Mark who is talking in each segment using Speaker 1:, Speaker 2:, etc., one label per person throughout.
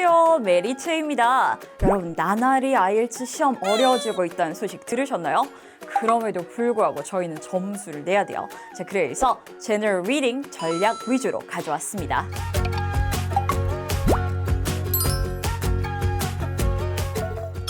Speaker 1: 안녕하세요. 메리츠입니다. 여러분, 나날이 아이엘츠 시험 어려워지고 있다는 소식 들으셨나요? 그럼에도 불구하고 저희는 점수를 내야 돼요. 자, 그래서 제너럴 리딩 전략 위주로 가져왔습니다.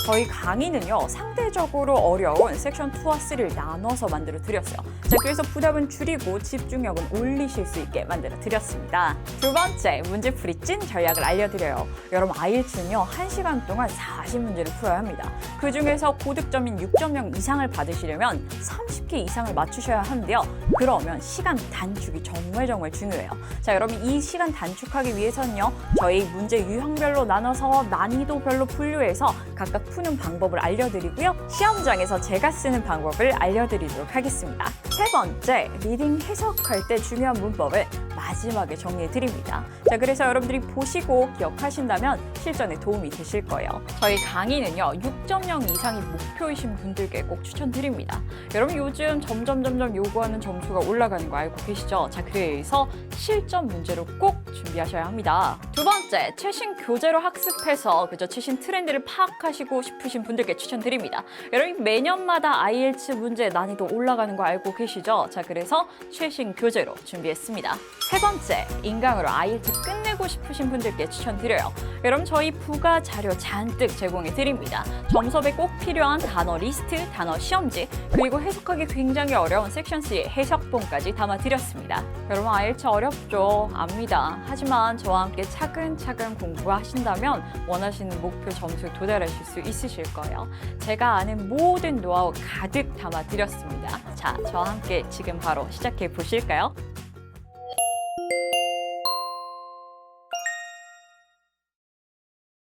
Speaker 1: 저희 강의는요 상대적으로 어려운 섹션 2와 3를 나눠서 만들어 드렸어요. 자 그래서 부담은 줄이고 집중력은 올리실 수 있게 만들어 드렸습니다. 두 번째 문제풀이 찐 전략을 알려드려요. 여러분 아이엘츠는요 1시간 동안 40문제를 풀어야 합니다. 그 중에서 고득점인 6.0 이상을 받으시려면 30개 이상을 맞추셔야 하는데요. 그러면 시간 단축이 정말 정말 중요해요. 자 여러분 이 시간 단축하기 위해서는요 저희 문제 유형별로 나눠서 난이도별로 분류해서 각각 푸는 방법을 알려드리고요. 시험장에서 제가 쓰는 방법을 알려드리도록 하겠습니다. 세 번째, 리딩 해석할 때 중요한 문법을 마지막에 정리해 드립니다. 자, 그래서 여러분들이 보시고 기억하신다면 실전에 도움이 되실 거예요. 저희 강의는요, 6.0 이상이 목표이신 분들께 꼭 추천드립니다. 여러분 요즘 점점 점점 요구하는 점수가 올라가는 거 알고 계시죠? 자, 그래서 실전 문제로 꼭 준비하셔야 합니다. 두 번째, 최신 교재로 학습해서 그저 최신 트렌드를 파악하시고 싶으신 분들께 추천드립니다. 여러분 매년마다 IELTS 문제 난이도 올라가는 거 알고 계시죠? 자, 그래서 최신 교재로 준비했습니다. 세 번째, 인강으로 IELTS 끝내고 싶으신 분들께 추천드려요. 여러분 저희 부가 자료 잔뜩 제공해 드립니다. 점섭에 꼭 필요한 단어 리스트, 단어 시험지, 그리고 해석하기 굉장히 어려운 섹션 C의 해석본까지 담아 드렸습니다. 여러분 IELTS 어렵죠? 압니다. 하지만 저와 함께 차근차근 공부하신다면 원하시는 목표 점수에 도달하실 수 있으실 거예요. 제가 아는 모든 노하우 가득 담아 드렸습니다. 자, 저와 함께 지금 바로 시작해 보실까요?